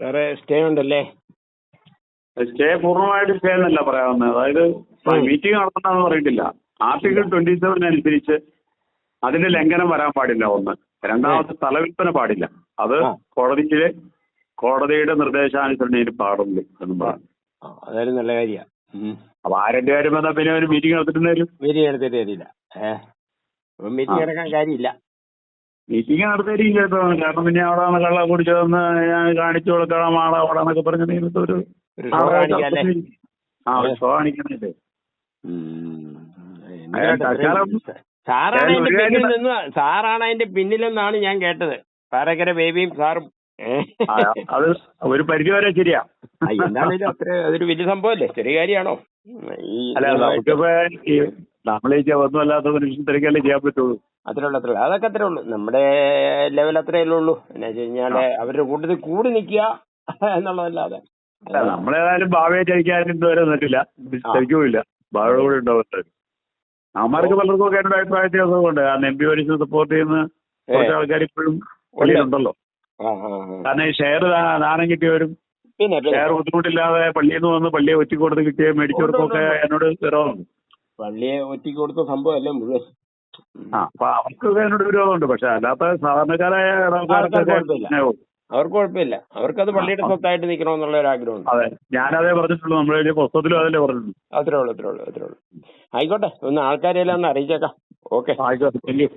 വേറെ സ്റ്റേ ഉണ്ടല്ലേ? Stay പൂർണമായിട്ട് stay എന്നല്ല പറയാവുന്നത് അതായത്. മീറ്റിംഗ് നടത്തണമെന്ന് പറഞ്ഞിട്ടില്ല ആർട്ടിക്കിൾ ട്വന്റി സെവൻ അനുസരിച്ച് അതിന്റെ ലംഘനം വരാൻ പാടില്ല ഒന്ന്. രണ്ടാമത്തെ സ്ഥലവിൽപ്പന പാടില്ല. അത് കോടതിയിലെ കോടതിക്ക് കോടതിയുടെ നിർദ്ദേശാനുസരണം ഇതിന് പാടുള്ളൂ എന്നും പറഞ്ഞു ആ, നല്ല കാര്യമാണ് അപ്പൊ ആരെന്റെ കാര്യം വന്നാൽ പിന്നെ ഒരു മീറ്റിംഗ് നടത്തിട്ട് വരും മീറ്റിംഗ് എടുത്തിട്ട് തരില്ല മീറ്റിംഗ് നടക്കാൻ കാര്യമില്ല. മീറ്റിംഗ് നടത്തിയിരിക്കും കേട്ടോ കാരണം പിന്നെ അവിടെ വന്ന് കള്ള കുടിച്ചതെന്ന് ഞാൻ കാണിച്ചു കൊടുക്കണം ആളെ അവിടെ എന്നൊക്കെ പറഞ്ഞ നേരത്തെ ഒരു ആ ഒരു ഷോ കാണിക്കണല്ലേ സാറാണ് അതിന്റെ പിന്നിലെന്നാണ് ഞാൻ കേട്ടത്. പാറക്കര ബേബിയും സാറും. അത് ഒരു പരിധി വരെ ശരിയാ എന്താണെങ്കിലും അത്ര അതൊരു വലിയ സംഭവമല്ലേ ചെറിയ കാര്യമാണോ? അല്ല നമുക്കിപ്പോ നമ്മളെ ഒന്നും അല്ലാത്ത മനുഷ്യൻ തിരക്കല്ലേ ചെയ്യാൻ പറ്റുള്ളൂ. അത്രേ ഉള്ളൂ അത്രേ ഉള്ളൂ അതൊക്കെ അത്രേ ഉള്ളൂ. നമ്മുടെ ലെവൽ അത്രേ ഉള്ളൂ. എന്നാ വെച്ച് കഴിഞ്ഞാൽ അവരുടെ കൂട്ടത്തിൽ കൂടി നിൽക്കുക എന്നുള്ളതല്ലാതെ. നമ്മളേതായാലും ഭാവിയെ ജയിക്കാൻ ഇതുവരെ നിന്നിട്ടില്ല. ആ. ഭാവിയുടെ ഭാവ കൂടെ ഉണ്ടാവും അവന്മാർക്ക് പലർക്കും ഒക്കെ എന്നോട് അഭിപ്രായ വ്യത്യാസമുണ്ട് കാരണം എം പി ഒരിച്ച് സപ്പോർട്ട് ചെയ്യുന്ന കുറച്ച് ആൾക്കാർ ഇപ്പോഴും പള്ളിയിലുണ്ടല്ലോ. കാരണം ഈ ഷെയർ ദാനം കിട്ടിയവരും പിന്നെ ഷെയർ ബുദ്ധിമുട്ടില്ലാതെ പള്ളിയിൽ നിന്ന് വന്ന് പള്ളിയെ ഒറ്റ കൊടുത്ത് കിട്ടിയ മേടിച്ചവർക്കൊക്കെ. എന്നോട് വിരോധമുണ്ട്. പള്ളിയെ ഒറ്റയ്ക്ക് കൊടുത്ത സംഭവമല്ലേ മുഴുവൻ? ആ അപ്പൊ അവർക്കൊക്കെ എന്നോട് വിരോധമുണ്ട്. പക്ഷെ അല്ലാത്ത സാധാരണക്കാരായ ഇടവക്കാർക്കൊക്കെ. അവർക്ക് കുഴപ്പമില്ല. അവർക്കത് പള്ളിയുടെ സ്വത്തായിട്ട് നിൽക്കണമെന്നുള്ള ഒരു ആഗ്രഹമുണ്ട്. അതെ. ഞാനതേ പറഞ്ഞിട്ടുള്ളൂ. നമ്മുടെ പുസ്തകത്തിലും അതല്ലേ പറഞ്ഞിട്ടുള്ളൂ. അത്രേ ഉള്ളൂ അത്രേ ഉള്ളൂ അത്രേ ഉള്ളൂ. ആയിക്കോട്ടെ ഒന്ന് ആൾക്കാരെല്ലാം ഒന്ന് അറിയിച്ചേക്കാം. ഓക്കെ. ആയിക്കോട്ടെ.